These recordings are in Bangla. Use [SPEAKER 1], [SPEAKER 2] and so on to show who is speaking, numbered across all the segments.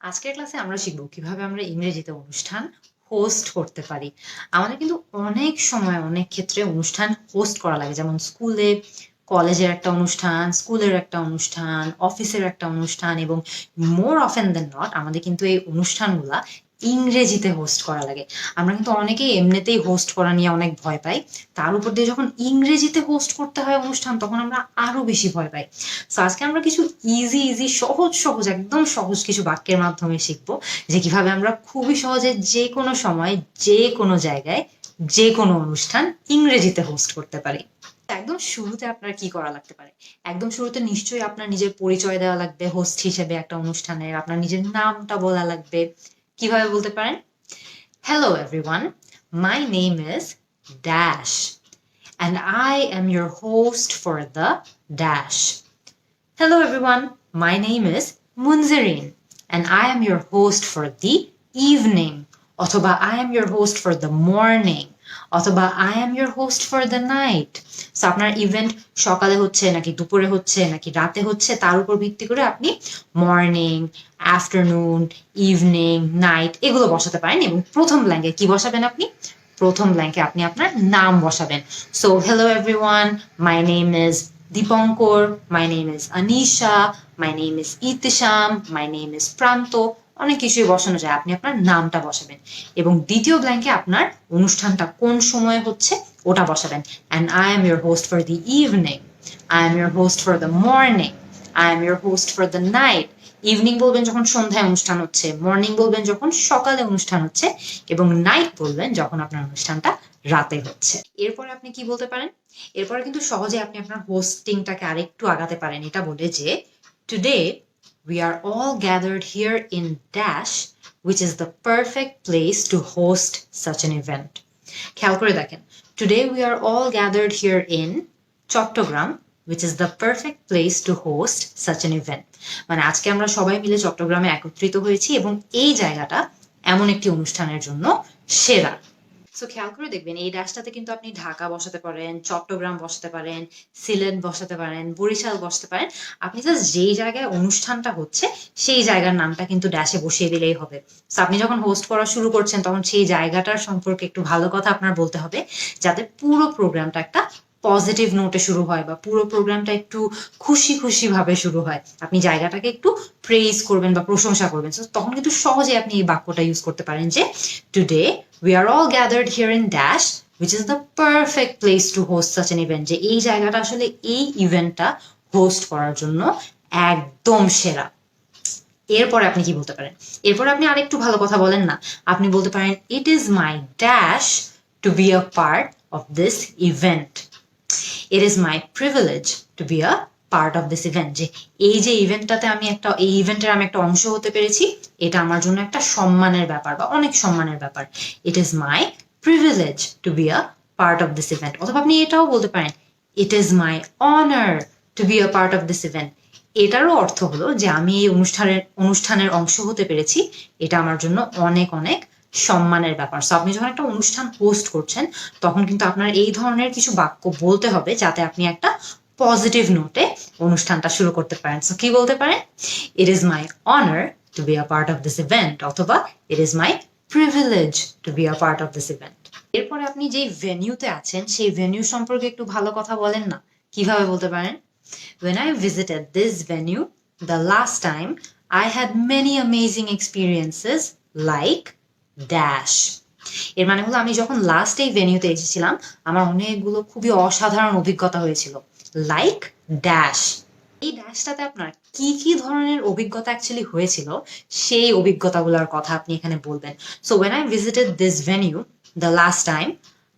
[SPEAKER 1] আজকের ক্লাসে আমরা শিখব কীভাবে আমরা ইংরেজিতে অনুষ্ঠান হোস্ট করতে পারি। আমাদের কিন্তু অনেক সময়, অনেক ক্ষেত্রে অনুষ্ঠান হোস্ট করা লাগে। যেমন স্কুলে কলেজের একটা অনুষ্ঠান, স্কুলের একটা অনুষ্ঠান, অফিসের একটা অনুষ্ঠান এবং মোর অফেন দেন নট আমাদের কিন্তু এই অনুষ্ঠানগুলা ইংরেজিতে হোস্ট করা লাগে। আমরা কিন্তু অনেকেই এমনিতেই হোস্ট করা নিয়ে অনেক ভয় পাই। তার উপর দিয়ে যখন ইংরেজিতে হোস্ট করতে হয় অনুষ্ঠান, তখন আমরা আরও বেশি ভয় পাই। তো আজকে আমরা কিছু ইজি ইজি সহজ সহজ, একদম সহজ কিছু বাক্যের মাধ্যমে শিখব, যে কীভাবে আমরা খুবই সহজে যে কোনো সময়, যে কোনো জায়গায়, যে কোনো অনুষ্ঠান ইংরেজিতে হোস্ট করতে পারি। একদম শুরুতে আপনার কি করা লাগতে পারে? একদম শুরুতে নিশ্চয়ই আপনার নিজের পরিচয় দেওয়া লাগবে হোস্ট হিসেবে একটা অনুষ্ঠানের, আপনার নিজের নামটা বলা লাগবে। কীভাবে বলতে পারেন hello everyone my name is dash and I am your host for the Dash. Hello everyone, my name is Munzirine and I am your host for the evening. অথবা I am your host for the morning. অথবা am your host for the night. So, আপনার ইভেন্ট সকালে হচ্ছে, নাকি দুপুরে হচ্ছে, নাকি রাতে হচ্ছে, তার উপর ভিত্তি করে আপনি মর্নিং আফটারনুন ইভিনিং নাইট এগুলো বসাতে পারেন এবং প্রথম ব্ল্যাঙ্কে কি বসাবেন আপনি প্রথম ব্ল্যাঙ্কে আপনি আপনার নাম বসাবেন so hello everyone my name is Dipankar my name is Anisha my name is Itisham my name is Pranta অনেক কিছুই বসানো যায়। আপনি আপনার নামটা বসাবেন এবং দ্বিতীয় ব্ল্যাঙ্কে আপনার অনুষ্ঠানটা কোন সময় হচ্ছে ওটা বসাবেন। And I am your host for the evening I am your host for the morning I am your host for the night evening বলবেন যখন সন্ধ্যায় অনুষ্ঠান হচ্ছে মর্নিং বলবেন যখন সকালে অনুষ্ঠান হচ্ছে এবং নাইট বলবেন যখন আপনার অনুষ্ঠানটা রাতে হচ্ছে। এরপরে আপনি কি বলতে পারেন? এরপরে কিন্তু সহজে আপনি আপনার হোস্টিংটাকে আরেকটু আগাতে পারেন। এটা বলে যে today we are all gathered here in Dash, which is the perfect place to host such an event. Today we are all gathered here in Chattogram which is the perfect place to host such an event. মানে আজকে আমরা সবাই মিলে চট্টগ্রামে একত্রিত হয়েছি এবং এই জায়গাটা এমন একটি অনুষ্ঠানের জন্য সেরা সো খেয়াল করে দেখবেন, এই ড্যাশটাতে কিন্তু আপনি ঢাকা বসাতে পারেন, চট্টগ্রাম বসাতে পারেন, সিলেট বসাতে পারেন, বরিশাল বসাতে পারেন। আপনি জাস্ট যেই জায়গায় অনুষ্ঠানটা হচ্ছে, সেই জায়গার নামটা কিন্তু ড্যাশে বসিয়ে দিলেই হবে। তো আপনি যখন হোস্ট করা শুরু করছেন, তখন সেই জায়গাটার সম্পর্কে একটু ভালো কথা আপনার বলতে হবে, যাতে পুরো প্রোগ্রামটা একটা পজিটিভ নোটে শুরু হয় বা পুরো প্রোগ্রামটা একটু খুশি খুশি ভাবে শুরু হয়। আপনি জায়গাটাকে একটু প্রেইজ করবেন বা প্রশংসা করবেন। তখন কিন্তু সহজে আপনি এই বাক্যটা ইউজ করতে পারেন যে today we are all gathered here in dash which is the perfect place to host such an event যে এই জায়গাটা আসলে এই ইভেন্টটা হোস্ট করার জন্য একদম সেরা। এরপরে আপনি কি বলতে পারেন? এরপরে আপনি আরেকটু ভালো কথা বলেন না। আপনি বলতে পারেন it is my dash to be a part of this event it is my privilege to be a part of this event যে এই যে ইভেন্টটাতে আমি একটা, এই ইভেন্টের আমি একটা অংশ হতে পেরেছি, এটা আমার জন্য একটা সম্মানের ব্যাপার বা অনেক সম্মানের ব্যাপার। It is my privilege to be a part of this event অথবা আপনি এটাও বলতে পারেন it is my honour to be a part of this event এটারও অর্থ হলো যে আমি এই অনুষ্ঠানের অনুষ্ঠানের অংশ হতে পেরেছি, এটা আমার জন্য অনেক অনেক সম্মানের ব্যাপার। সো আপনি যখন একটা অনুষ্ঠান হোস্ট করছেন, তখন কিন্তু আপনার এই ধরনের কিছু বাক্য বলতে হবে, যাতে আপনি একটা পজিটিভ নোটে অনুষ্ঠানটা শুরু করতে পারেন। সো কি বলতে পারেন? It is my honour to be a part of this event অথবা it is my privilege to be a part of this event এরপরে আপনি যেই ভেনিউতে আছেন সেই ভেনিউ সম্পর্কে একটু ভালো কথা বলেন না। কীভাবে বলতে পারেন? When I visited this venue the last time, I had many amazing experiences like dash. এর মানে হলো আমি যখন লাস্ট এই ভেনিউতে এসেছিলাম আমার অনেকগুলো খুবই অসাধারণ অভিজ্ঞতা হয়েছিল। লাইক ড্যাশ এই ড্যাশটাতে আপনার কি কি ধরনের অভিজ্ঞতা অ্যাকচুয়ালি হয়েছিল? সেই অভিজ্ঞতাগুলোর কথা আপনি এখানে বলবেন। So when I visited this venue the last time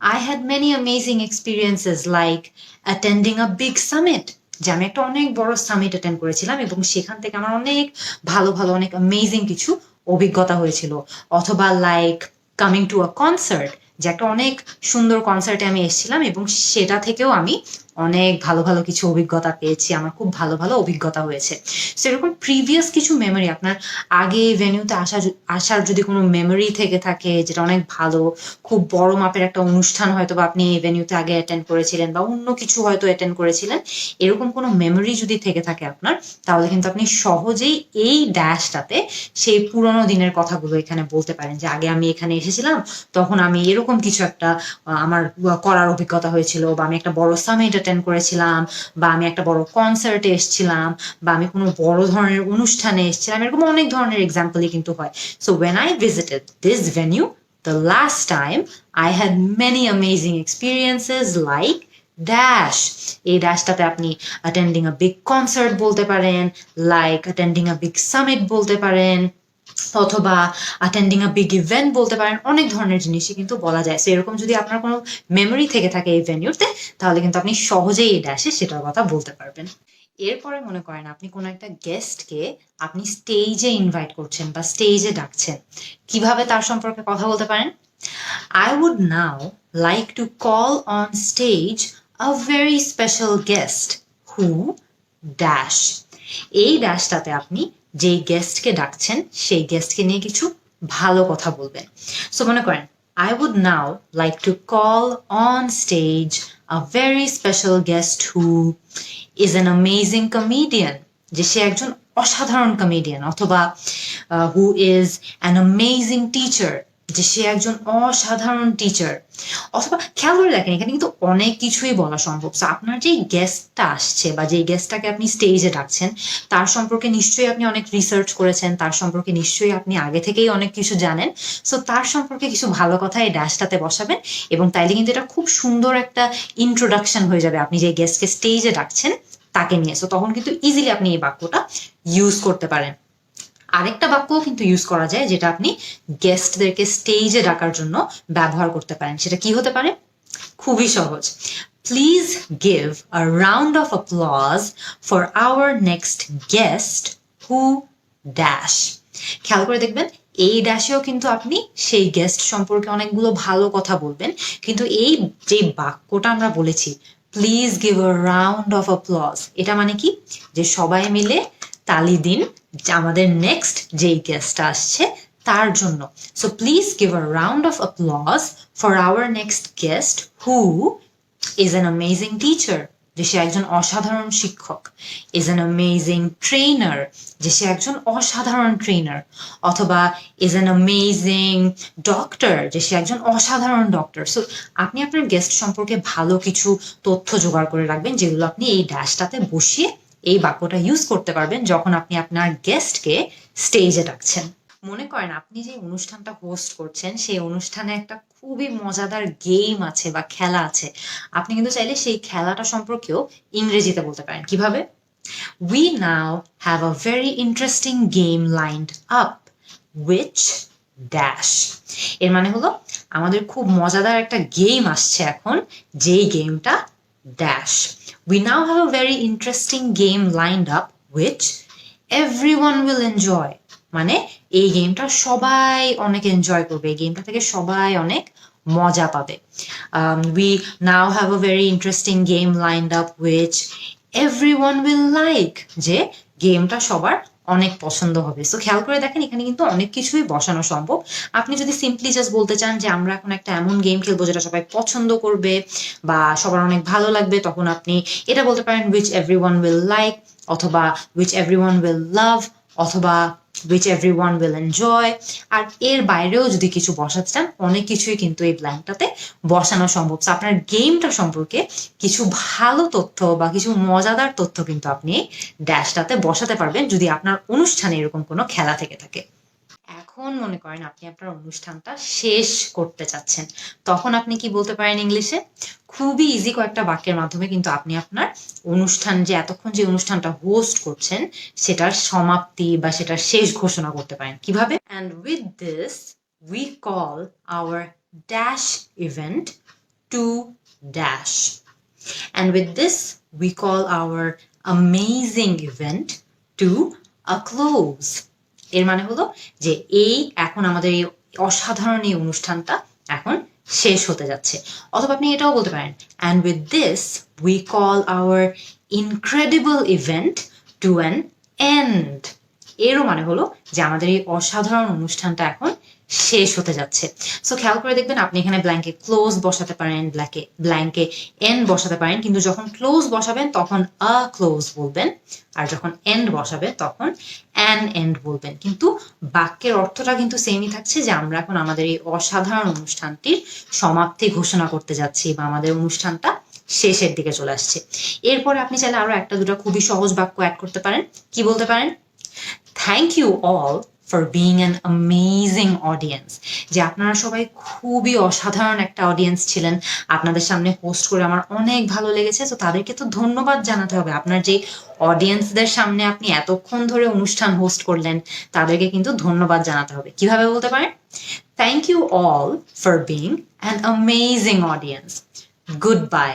[SPEAKER 1] I had many amazing experiences like attending a big summit যে আমি একটা অনেক বড় সামিট অ্যাটেন্ড করেছিলাম এবং সেখান থেকে আমার অনেক ভালো ভালো, অনেক অ্যামেজিং কিছু অভিজ্ঞতা হয়েছিল। অথবা like coming to a concert যে একটা অনেক সুন্দর কনসার্টে আমি এসেছিলাম এবং সেটা থেকেও আমি অনেক ভালো ভালো কিছু অভিজ্ঞতা পেয়েছি। আমার খুব ভালো ভালো অভিজ্ঞতা হয়েছে। সেরকম প্রিভিয়াস কিছু মেমোরি আপনার আগে ভেনিউতে আসা আসার যদি কোনো মেমোরি থেকে থাকে, যেটা অনেক ভালো, খুব বড় মাপের একটা অনুষ্ঠান হয়তো বা আপনি ভেনিউতে আগে অ্যাটেন্ড করেছিলেন বা অন্য কিছু হয়তো অ্যাটেন্ড করেছিলেন, এরকম কোনো মেমোরি যদি থেকে থাকে আপনার, তাহলে কিন্তু আপনি সহজেই এই ড্যাশটাতে সেই পুরোনো দিনের কথাগুলো এখানে বলতে পারেন যে, আগে আমি এখানে এসেছিলাম, তখন আমি এরকম কিছু একটা আমার করার অভিজ্ঞতা হয়েছিল বা আমি একটা বড় সামিট অ্যাটেন্ড করেছিলাম বা আমি একটা বড় কনসার্টে এসেছিলাম বা আমি কোনো বড় ধরনের অনুষ্ঠানে এসেছিলাম, এরকম অনেক ধরনের এক্সাম্পলই কিন্তু হয়। So when I visited this venue the last time, I had many amazing experiences like dash এই ড্যাশটাতে আপনি অ্যাটেন্ডিং আ বিগ কনসার্ট বলতে পারেন like attending a big summit বলতে পারেন অথবা অ্যাটেন্ডিং আ বিগ ইভেন্ট বলতে পারেন, অনেক ধরনের জিনিসই কিন্তু বলা যায়। সো এরকম যদি আপনার কোনো মেমোরি থেকে থাকে এই ভেনিউতে তাহলে কিন্তু আপনি সহজেই এই ড্যাশে সেটার কথা বলতে পারবেন। এরপরে মনে করেন আপনি কোনো একটা গেস্টকে আপনি স্টেজে ইনভাইট করছেন বা স্টেজে ডাকছেন। কীভাবে তার সম্পর্কে কথা বলতে পারেন? I would now like to call on stage a very special guest who dash এই ড্যাশটাতে আপনি যেই গেস্টকে ডাকছেন, সেই গেস্টকে নিয়ে কিছু ভালো কথা বলবেন। সো মনে করেন, I would now like to call on stage a very special guest who is an amazing comedian যে সে একজন অসাধারণ কমেডিয়ান অথবা who is an amazing teacher যে সে একজন অসাধারণ টিচার অথবা খেয়াল করে দেখেন, এখানে কিন্তু অনেক কিছুই বলা সম্ভব। আপনার যেই গেস্টটা আসছে বা যেই গেস্টটাকে আপনি স্টেজে ডাকছেন, তার সম্পর্কে নিশ্চয়ই আপনি অনেক রিসার্চ করেছেন, তার সম্পর্কে নিশ্চয়ই আপনি আগে থেকেই অনেক কিছু জানেন। সো তার সম্পর্কে কিছু ভালো কথা এই ড্যাশটাতে বসাবেন এবং তাইলে কিন্তু এটা খুব সুন্দর একটা ইন্ট্রোডাকশন হয়ে যাবে। আপনি যে গেস্টকে স্টেজে ডাকছেন, তাকে নিয়ে। সো তখন কিন্তু ইজিলি আপনি এই বাক্যটা ইউজ করতে পারেন। আরেকটা বাক্যও কিন্তু ইউজ করা যায় যেটা আপনি গেস্টদেরকে স্টেজে ডাকার জন্য ব্যবহার করতে পারেন। সেটা কি হতে পারে? খুবই সহজ। Please give a round of applause for our next guest who dash খেয়াল করে দেখবেন, এই ড্যাশেও কিন্তু আপনি সেই গেস্ট সম্পর্কে অনেকগুলো ভালো কথা বলবেন। কিন্তু এই যে বাক্যটা আমরা বলেছি please give a round of applause এটা মানে কি? যে সবাই মিলে তালি দিন আমাদের নেক্সট যেই গেস্টটা আসছে, তার জন্য। So please give a round of applause for our next guest who is an amazing teacher যে সে একজন অসাধারণ শিক্ষক ইজ অ্যান অ্যামেজিং ট্রেনার যে সে একজন অসাধারণ ট্রেনার অথবা ইজ অ্যান অ্যামেজিং ডক্টর যে সে একজন অসাধারণ ডক্টর সো আপনি আপনার গেস্ট সম্পর্কে ভালো কিছু তথ্য জোগাড় করে রাখবেন, যেগুলো আপনি এই ড্যাশটাতে বসিয়ে এই বাক্যটা ইউজ করতে পারবেন যখন আপনি আপনার গেস্টকে স্টেজে ডাকছেন। মনে করেন আপনি যে অনুষ্ঠানটা হোস্ট করছেন, সেই অনুষ্ঠানে একটা খুবই মজাদার গেম আছে বা খেলা আছে। আপনি কিন্তু চাইলে সেই খেলাটা সম্পর্কেও ইংরেজিতে বলতে পারেন। কীভাবে? We now have a very interesting game lined up which dash এর মানে হলো, আমাদের খুব মজাদার একটা গেম আসছে এখন, যেই গেমটা dash we now have a very interesting game lined up, which everyone will enjoy. মানে এই গেমটা সবাই অনেক এনজয় করবে। এই গেমটা থেকে সবাই অনেক মজা পাবে। We now have a very interesting game lined up which everyone will like যে গেমটা সবার অনেক পছন্দ হবে। সো খেয়াল করে দেখেন, এখানে কিন্তু অনেক কিছুই বসানো সম্ভব। আপনি যদি সিম্পলি জাস্ট বলতে চান যে, আমরা এখন একটা এমন গেম খেলব যেটা সবাই পছন্দ করবে বা সবার অনেক ভালো লাগবে, তখন আপনি এটা বলতে পারেন which everyone will like অথবা which everyone will love অথবা which everyone will enjoy আর এর বাইরেও যদি কিছু বসাতে চান, অনেক কিছুই কিন্তু এই ব্ল্যাঙ্কটাতে বসানো সম্ভব। আপনার গেমটা সম্পর্কে কিছু ভালো তথ্য বা কিছু মজাদার তথ্য কিন্তু আপনি ড্যাশটাতে বসাতে পারবেন যদি আপনার অনুষ্ঠানে এরকম কোনো খেলা থেকে থাকে। এখন মনে করেন আপনি আপনার অনুষ্ঠানটা শেষ করতে চাচ্ছেন। তখন আপনি কি বলতে পারেন ইংলিশে? খুবই ইজি কয়েকটা বাক্যের মাধ্যমে কিন্তু আপনি আপনার অনুষ্ঠান যে এতক্ষণ যে অনুষ্ঠানটা হোস্ট করছেন, সেটার সমাপ্তি বা সেটার শেষ ঘোষণা করতে পারেন। কীভাবে? And with this we call our dash event to dash and with this we call our amazing event to a close এর মানে হলো যে এই এখন আমাদের এই অসাধারণ এই অনুষ্ঠানটা এখন শেষ হতে যাচ্ছে। অথবা আপনি এটাও বলতে পারেন and with this we call our incredible event to an end এরও মানে হলো যে আমাদের এই অসাধারণ অনুষ্ঠানটা এখন শেষ হতে যাচ্ছে। সো খেয়াল করে দেখবেন আপনি এখানে ব্ল্যাঙ্কে ক্লোজ বসাতে পারেন ব্ল্যাকে ব্ল্যাঙ্কে এন বসাতে পারেন, কিন্তু যখন ক্লোজ বসাবেন, তখন আ ক্লোজ বলবেন, আর যখন এন্ড বসাবে, তখন অ্যান এন্ড বলবেন। কিন্তু বাক্যের অর্থটা কিন্তু সেমই থাকছে যে আমরা এখন আমাদের এই অসাধারণ অনুষ্ঠানটির সমাপ্তি ঘোষণা করতে যাচ্ছি বা আমাদের অনুষ্ঠানটা শেষের দিকে চলে আসছে। এরপরে আপনি চাইলে আরও একটা দুটো খুবই সহজ বাক্য অ্যাড করতে পারেন। কি বলতে পারেন? Thank you all for being an amazing audience যে আপনারা সবাই খুবই অসাধারণ একটা অডিয়েন্স ছিলেন। আপনাদের সামনে হোস্ট করে আমার অনেক ভালো লেগেছে। তো তাদেরকে তো ধন্যবাদ জানাতে হবে। আপনার যে অডিয়েন্সদের সামনে আপনি এতক্ষণ ধরে অনুষ্ঠান হোস্ট করলেন, তাদেরকে কিন্তু ধন্যবাদ জানাতে হবে। কীভাবে বলতে পারেন? Thank you all for being an amazing audience goodbye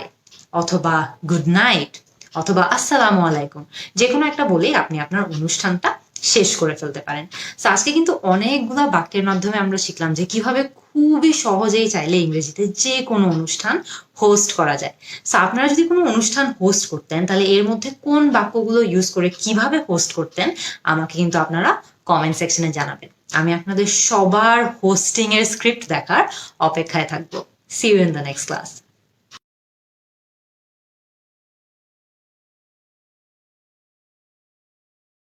[SPEAKER 1] অথবা গুড নাইট অথবা আসসালামু আলাইকুম যে কোনো একটা বলেই আপনি আপনার অনুষ্ঠানটা শেষ করে ফেলতে পারেন। তো আজকে কিন্তু অনেকগুলা বাক্যের মাধ্যমে আমরা শিখলাম যে কীভাবে খুবই সহজেই চাইলে ইংরেজিতে যে কোনো অনুষ্ঠান হোস্ট করা যায়। সো আপনারা যদি কোনো অনুষ্ঠান হোস্ট করতেন, তাহলে এর মধ্যে কোন বাক্যগুলো ইউজ করে কীভাবে হোস্ট করতেন, আমাকে কিন্তু আপনারা কমেন্ট সেকশনে জানাবেন। আমি আপনাদের সবার হোস্টিং এর স্ক্রিপ্ট দেখার অপেক্ষায় থাকব। See you in the next class